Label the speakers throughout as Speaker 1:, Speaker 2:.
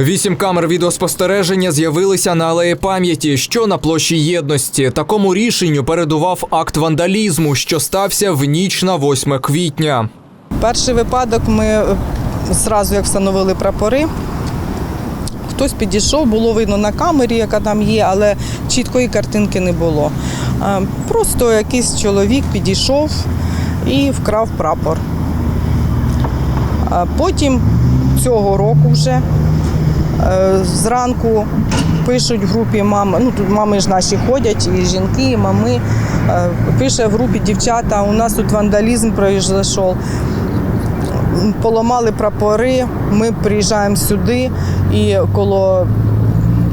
Speaker 1: Вісім камер відеоспостереження з'явилися на алеї пам'яті, що на площі єдності. Такому рішенню передував акт вандалізму, що стався в ніч на 8 квітня.
Speaker 2: Перший випадок ми е, зразу як встановили прапори. Хтось підійшов, було видно на камері, яка там є, але чіткої картинки не було. Е, Просто якийсь чоловік підійшов і вкрав прапор. Потім цього року вже е, зранку пишуть в групі мами, ну тут мами ж наші ходять, і жінки, і мами. Е, Пише в групі дівчата, у нас тут вандалізм пройшов поламали прапори. Ми приїжджаємо сюди, і коло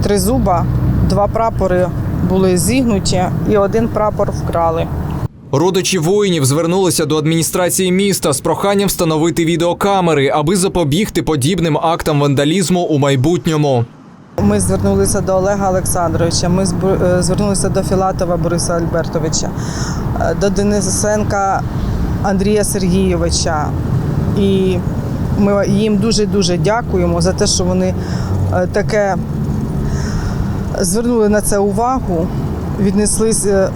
Speaker 2: тризуба два прапори були зігнуті, і один прапор вкрали.
Speaker 1: Родичі воїнів звернулися до адміністрації міста з проханням встановити відеокамери, аби запобігти подібним актам вандалізму у майбутньому.
Speaker 2: Ми звернулися до Олега Олександровича, ми е, звернулися до Філатова Бориса Альбертовича, е, до Денисенка Андрія Сергійовича. І ми їм дуже-дуже дякуємо за те, що вони е, таке звернули на це увагу, віднеслися з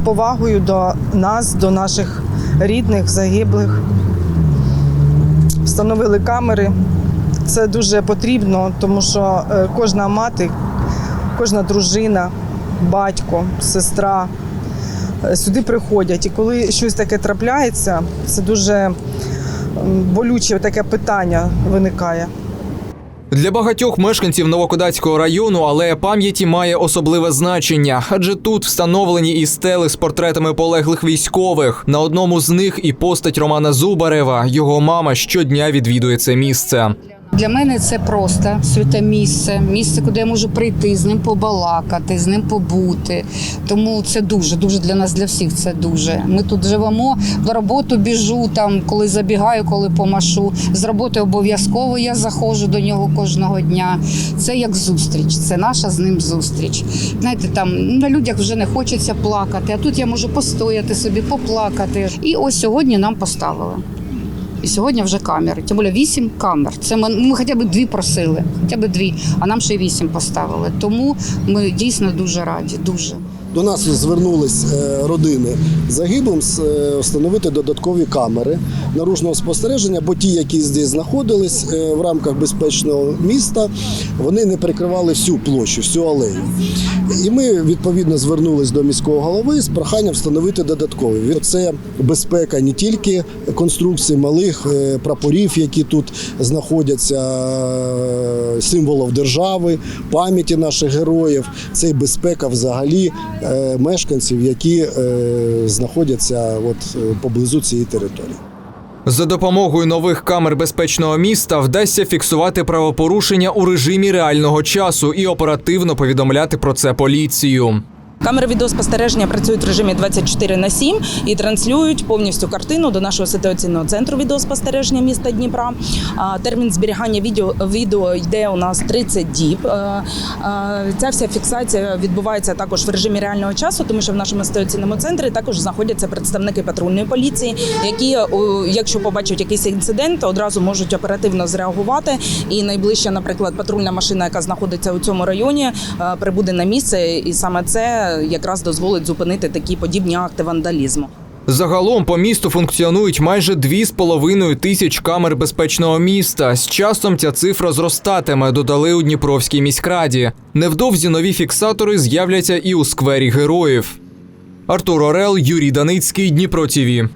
Speaker 2: повагою до нас, до наших рідних, загиблих. Встановили камери. Це дуже потрібно, тому що е, кожна мати, кожна дружина, батько, сестра е, сюди приходять. І коли щось таке трапляється, це дуже болюче таке питання виникає.
Speaker 1: Для багатьох мешканців Новокодацького району алея пам'яті має особливе значення, адже тут встановлені і стели з портретами полеглих військових. На одному з них і постать Романа Зубарева. Його мама щодня відвідує це місце.
Speaker 3: Для мене це просто святе місце, місце, куди я можу прийти, з ним побалакати, з ним побути. Тому це дуже, дуже для нас, для всіх це дуже. Ми тут живемо, до роботи біжу, там, коли забігаю, коли помашу. З роботи обов'язково я заходжу до нього кожного дня. Це як зустріч, це наша з ним зустріч. Знаєте, там на людях вже не хочеться плакати, а тут я можу постояти собі, поплакати. І ось сьогодні нам поставили. І сьогодні вже камери. Тим більше вісім камер. Це ми, ми хоча б дві просили, хоча б дві, а нам ще й вісім поставили. Тому ми дійсно дуже раді. Дуже.
Speaker 4: До нас звернулись е, родини загиблим е, встановити додаткові камери наружного спостереження, бо ті, які здесь знаходились е, в рамках безпечного міста, вони не прикривали всю площу, всю алею. І ми відповідно звернулись до міського голови з проханням встановити додаткові. Це безпека не тільки конструкцій малих прапорів, які тут знаходяться, символів держави, пам'яті наших героїв. Це і безпека взагалі мешканців, які е, знаходяться от е, поблизу цієї території.
Speaker 1: За допомогою нових камер безпечного міста вдасться фіксувати правопорушення у режимі реального часу і оперативно повідомляти про це поліцію.
Speaker 5: Камери відеоспостереження працюють в режимі 24 на 7 і транслюють повністю картину до нашого ситуаційного центру відеоспостереження міста Дніпра. Термін зберігання відео, відео йде у нас 30 діб. Ця вся фіксація відбувається також в режимі реального часу, тому що в нашому ситуаційному центрі також знаходяться представники патрульної поліції, які, якщо побачать якийсь інцидент, одразу можуть оперативно зреагувати. І найближча, наприклад, патрульна машина, яка знаходиться у цьому районі, прибуде на місце, і саме якраз дозволить зупинити такі подібні акти вандалізму.
Speaker 1: Загалом по місту функціонують майже 2,5 тисяч камер безпечного міста. З часом ця цифра зростатиме, додали у Дніпровській міськраді. Невдовзі нові фіксатори з'являться і у сквері героїв. Артур Орел, Юрій Даницький, Дніпро ТІВІ.